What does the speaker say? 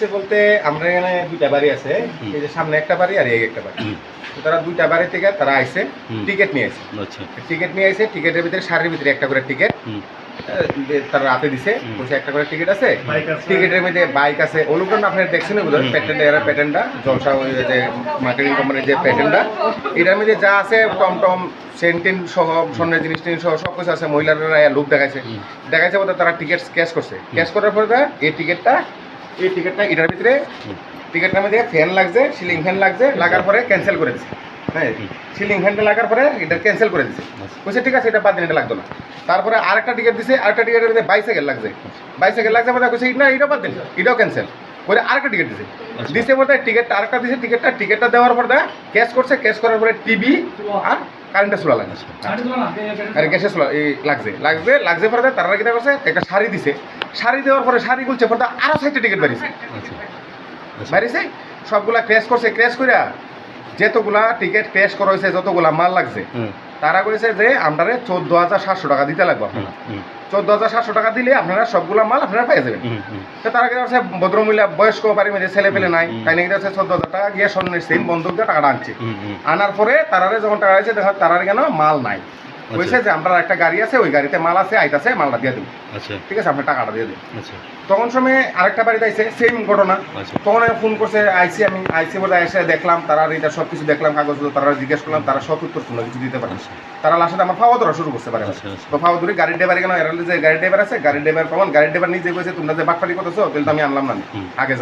হয়েছে বলতে আমরা এখানে দুইটা বাড়ি আছে এই যে সামনে একটা বাড়ি আর এই একটা বাড়ি। তো তারা দুইটা বাড়ি থেকে তারা আইছে টিকিট নিয়ে আসে আচ্ছা। টিকিট নিয়ে আসে টিকিটের ভিতরে শাড়ির ভিতরে একটা করে টিকিট হুম, তারা রাতে দিছে। বসে একটা করে টিকিট আছে। টিকিটের মধ্যে বাইক আছে। অনুকরণ আপনার দেখছেন ওগুলো। প্যাটেন্ট এরা প্যাটেন্টটা জলসা ওই যে মার্কেটিং কোম্পানির যে প্যাটেন্টটা এটার মধ্যে যা আছে টমটম সেন্টিন সহ স্বর্ণের জিনিস টিনিস সহ সব কিছু আছে। মহিলারা লোক দেখাইছে। দেখাইছে বলতে তারা টিকিট ক্যাশ করছে। ক্যাশ করার পরে তারা এই টিকিটটা এই টিকিটটা এটার ভিতরে টিকিটটার মধ্যে ফ্যান লাগছে সিলিং ফ্যান লাগছে লাগার পরে ক্যান্সেল করে দিচ্ছে হ্যাঁ সিলিং ফ্যানটা লাগার পরে এটা ক্যান্সেল করে দিচ্ছে। বলছে ঠিক আছে এটা বাদ দিন এটা লাগতো না। তারপরে আরেকটা টিকিট দিছে আরেকটা টিকিটের মধ্যে বাইসাইকেল লাগছে। বাইসাইকেল লাগছে মানে কইছে না এটাও বাদ দিন এটাও ক্যান্সেল করে আরেকটা টিকিট দিছে। আচ্ছা। দিছে বলতে টিকিটটা আরেকটা দিছে টিকিটটা টিকিটটা দেওয়ার পর ক্যাশ করছে ক্যাশ করার পরে টিভি আর কারেন্টটা চলা লাগে আর গ্যাসে চলা এই লাগছে লাগছে লাগছে পরে তারা কিটা করছে একটা শাড়ি দিছে। শাড়ি দেওয়ার পরে শাড়ি গুলছে পরে আরও সাইডটা টিকিট বাড়িছে। আচ্ছা আচ্ছা। বাড়িছে? সবগুলা ক্র্যাশ করছে ক্র্যাশ করে যতগুলা টিকিট ক্র্যাশ করা হয়েছে যতগুলা মাল লাগছে তারা কইছে যে আপনারা চোদ্দ হাজার সাতশো টাকা দিতে লাগবে আপনারা। চোদ্দ হাজার সাতশো টাকা দিলে আপনারা সবগুলা মাল আপনারা পেয়ে যাবেন। তো তারা কি করছে ভদ্রমহিলা বয়স্ক বাড়ির মধ্যে ছেলে পেলে নাই তাই নাকি হচ্ছে চোদ্দ হাজার টাকা গিয়ে স্বর্ণের সেম বন্দুক দিয়ে টাকাটা আনছে। আনার পরে তারারে যখন টাকা আছে দেখা তারার কেন মাল নাই। কইছে যে আমরা একটা গাড়ি আছে ওই গাড়িতে মাল আছে আইতাছে মালটা দিয়ে দিন আচ্ছা। ঠিক আছে আপনি টাকাটা দিয়ে দিন আচ্ছা। তখন সময় আরেকটা বাড়িতে আইছে সেম ঘটনা। আচ্ছা। তখন আমি ফোন করছে আইসি আমি আইসি বলে এসে দেখলাম তারা এটা সব কিছু দেখলাম কাগজগুলো তারা জিজ্ঞেস করলাম তারা সব উত্তর শুনলো কিছু দিতে পারে। আচ্ছা। তারা লাস্টে আমার ফাওয়া ধরা শুরু করতে পারে আচ্ছা, আচ্ছা। তো ফাওয়া ধরে গাড়ির ড্রাইভার কেন এরা যে গাড়ির ড্রাইভার আছে গাড়ির ড্রাইভার প্রমাণ গাড়ির ড্রাইভার নিজে কইছে তোমরা যে বাটপাটি করতেছো তাহলে তো আমি আনলাম না আগে